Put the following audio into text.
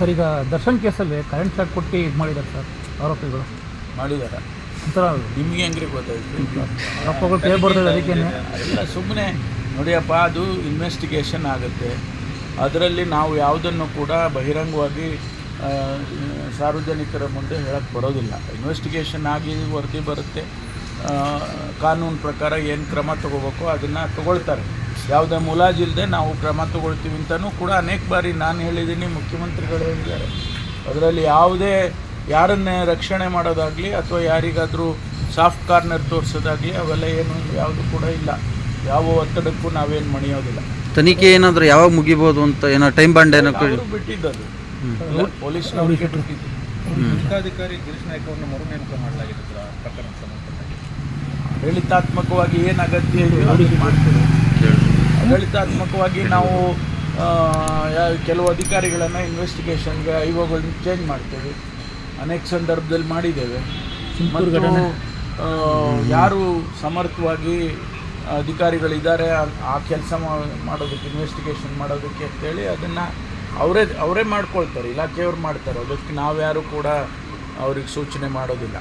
Sir ಈಗ ದರ್ಶನ್ ಕೇಸಲ್ಲಿ current shock ಕೊಟ್ಟು ಇದು ಮಾಡಿದ್ದಾರೆ ಸರ್ ಆರೋಪಿಗಳು. ಮಾಡಿದ್ದಾರೆ. ಒಂಥರ ನಿಮಗೆ ಹೆಂಗ್ರಿ ಗೊತ್ತಾಯ್ತು? ಆರೋಪಗಳು ಕೇಳಿ ಬರ್ತದೆ ಅದಕ್ಕೆ ಎಲ್ಲ ಸುಮ್ಮನೆ ನೋಡಿಯಪ್ಪ ಅದು ಇನ್ವೆಸ್ಟಿಗೇಷನ್ ಆಗುತ್ತೆ. ಅದರಲ್ಲಿ ನಾವು ಯಾವುದನ್ನು ಕೂಡ ಬಹಿರಂಗವಾಗಿ ಸಾರ್ವಜನಿಕರ ಮುಂದೆ ಹೇಳಕ್ಕೆ ಬರೋದಿಲ್ಲ. ಇನ್ವೆಸ್ಟಿಗೇಷನ್ ಆಗಿ ವರದಿ ಬರುತ್ತೆ. ಕಾನೂನು ಪ್ರಕಾರ ಏನು ಕ್ರಮ ತಗೋಬೇಕು ಅದನ್ನು ತಗೊಳ್ತಾರೆ. ಯಾವುದೇ ಮುಲಾಜಿಲ್ಲದೆ ನಾವು ಕ್ರಮ ತಗೊಳ್ತೀವಿ ಅಂತಲೂ ಕೂಡ ಅನೇಕ ಬಾರಿ ನಾನು ಹೇಳಿದ್ದೀನಿ ಮುಖ್ಯಮಂತ್ರಿಗಳು ಹೇಳಿದ್ದಾರೆ. ಅದರಲ್ಲಿ ಯಾವುದೇ ಯಾರನ್ನೇ ರಕ್ಷಣೆ ಮಾಡೋದಾಗಲಿ ಅಥವಾ ಯಾರಿಗಾದರೂ ಸಾಫ್ಟ್ ಕಾರ್ನರ್ ತೋರಿಸೋದಾಗಲಿ ಅವೆಲ್ಲ ಏನು ಯಾವುದು ಕೂಡ ಇಲ್ಲ. ಯಾವ ಒತ್ತಡಕ್ಕೂ ನಾವೇನು ಮಣಿಯೋದಿಲ್ಲ. ತನಿಖೆ ಏನಾದರೂ ಯಾವಾಗ ಮುಗಿಬೋದು ಅಂತ ಏನೋ ಟೈಮ್ ಬಾಂಡ್ ಏನೋ ಬಿಟ್ಟಿದ್ದು ಅದು ಬಿಟ್ಟಿದ್ದದು? ಪೊಲೀಸ್ನವರಿಗೆ ಬಿಟ್ಟಿದ್ದು. ಜಿಲ್ಲಾಧಿಕಾರಿ ಗಿರೀಶ್ ನಾಯ್ಕ ಅವರನ್ನು ಮರು ನೇಮಕ ಮಾಡಲಾಗಿದೆ ಪ್ರಕರಣ ಸಂಬಂಧಪಟ್ಟ ಆಡಳಿತಾತ್ಮಕವಾಗಿ ಏನು ಅಗತ್ಯ ಮಾಡ್ತೀವಿ. ಆಡಳಿತಾತ್ಮಕವಾಗಿ ನಾವು ಕೆಲವು ಅಧಿಕಾರಿಗಳನ್ನು ಇನ್ವೆಸ್ಟಿಗೇಷನ್ಗೆ ಐಒಗಳನ್ನ ಚೇಂಜ್ ಮಾಡ್ತೇವೆ ಅನೇಕ ಸಂದರ್ಭದಲ್ಲಿ ಮಾಡಿದ್ದೇವೆ ಮತ್ತು ಯಾರು ಸಮರ್ಥವಾಗಿ ಅಧಿಕಾರಿಗಳಿದ್ದಾರೆ ಆ- ಕೆಲಸ ಮಾಡೋದಕ್ಕೆ ಇನ್ವೆಸ್ಟಿಗೇಷನ್ ಮಾಡೋದಕ್ಕೆ ಅಂತೇಳಿ ಅದನ್ನು ಅವರೇ ಅವರೇ ಮಾಡ್ಕೊಳ್ತಾರೆ ಇಲಾಖೆಯವ್ರು ಮಾಡ್ತಾರೆ ಅದಕ್ಕೆ ನಾವ್ಯಾರು ಕೂಡ ಅವ್ರಿಗೆ ಸೂಚನೆ ಮಾಡೋದಿಲ್ಲ